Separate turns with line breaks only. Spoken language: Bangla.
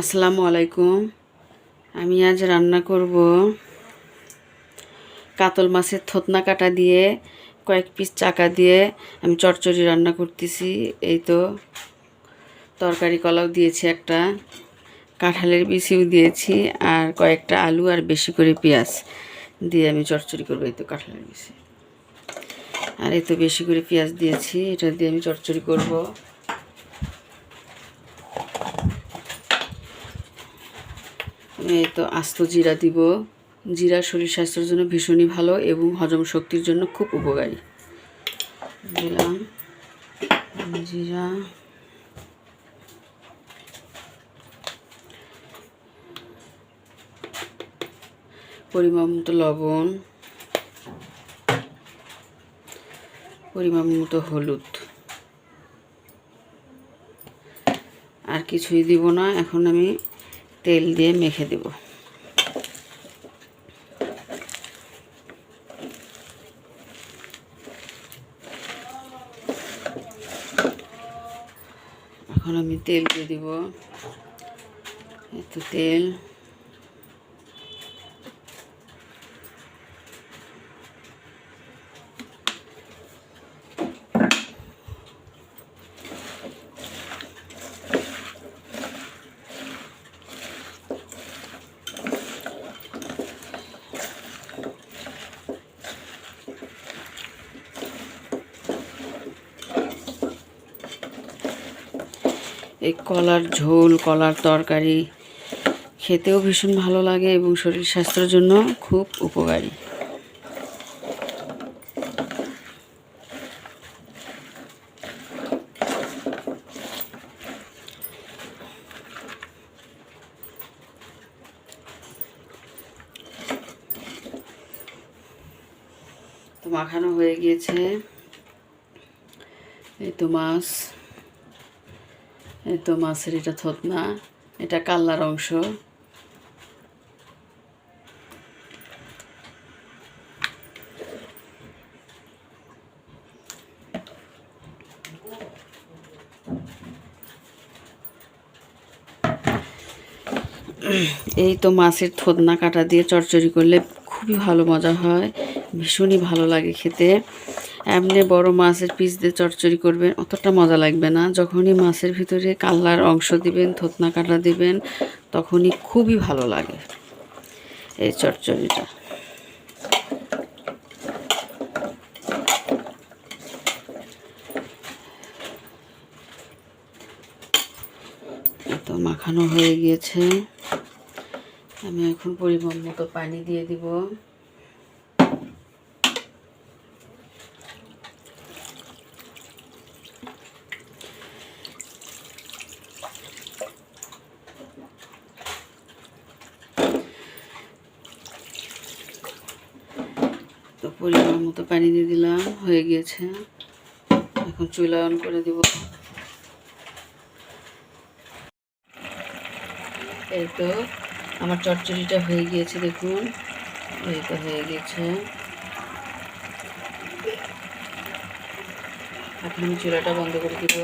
আসসালামু আলাইকুম। আমি আজ রান্না করব কাতল মাছের থতনা কাটা দিয়ে, কয়েক পিস চাকা দিয়ে আমি চচ্চড়ি রান্না করতেছি। এই তো তরকারি কলাও দিয়েছি একটা, কাঁঠালের বিচিও দিয়েছি, আর কয়েকটা আলু আর বেশি করে পেঁয়াজ দিয়ে আমি চটচড়ি করব এই তো কাঁঠালের বিচি। আর এই তো বেশি করে পেঁয়াজ দিয়েছি, এটা দিয়ে আমি চচ্চড়ি করব। তো আস্ত জিরা দিব। জিরা শরীর স্বাস্থ্যের জন্য ভীষণই ভালো এবং হজম শক্তির জন্য খুব উপকারী। দিলাম। জিরা। পরিমাণ মতো লবণ। পরিমাণ মতো হলুদ। আর কিছুই দিব না। এখন আমি তেল দিয়ে মেখে দেব। এখন আমি তেল দিয়ে দিব। এত তেল। এই কলার ঝোল, কলার তরকারি খেতেও ভীষণ ভালো লাগে এবং শরীর স্বাস্থ্যের জন্য খুব উপকারী। তো মাখানো হয়ে গিয়েছে। এই তো মাছ। এই তো মাছের এটা থতনা, এটা কাল্লার অংশ। এই তো মাছের থতনা কাটা দিয়ে চচ্চড়ি করলে খুবই ভালো মজা হয়, ভীষণই ভালো লাগে খেতে। এমনি বড় মাছের পিস দিয়ে চচ্চড়ি করবেন, অতটা মজা লাগবে না। যখনই মাছের ভিতরে কাল্লার অংশ দিবেন, থতনা কাটা দিবেন, তখনই খুবই ভালো লাগে এই চচ্চড়িটা। তো মাখানো হয়ে গিয়েছে। আমি এখন পরিমাণ মতো পানি দিয়ে দিব। তো পরিমাণ মতো পানি দিয়ে দিলাম, হয়ে গিয়েছে। এখন চুলা অন করে দিব। এই তো আমার চটচড়িটা হয়ে গিয়েছে, দেখুন। এই তো হয়ে গেছে এখন আমি চুলাটা বন্ধ করে দিব।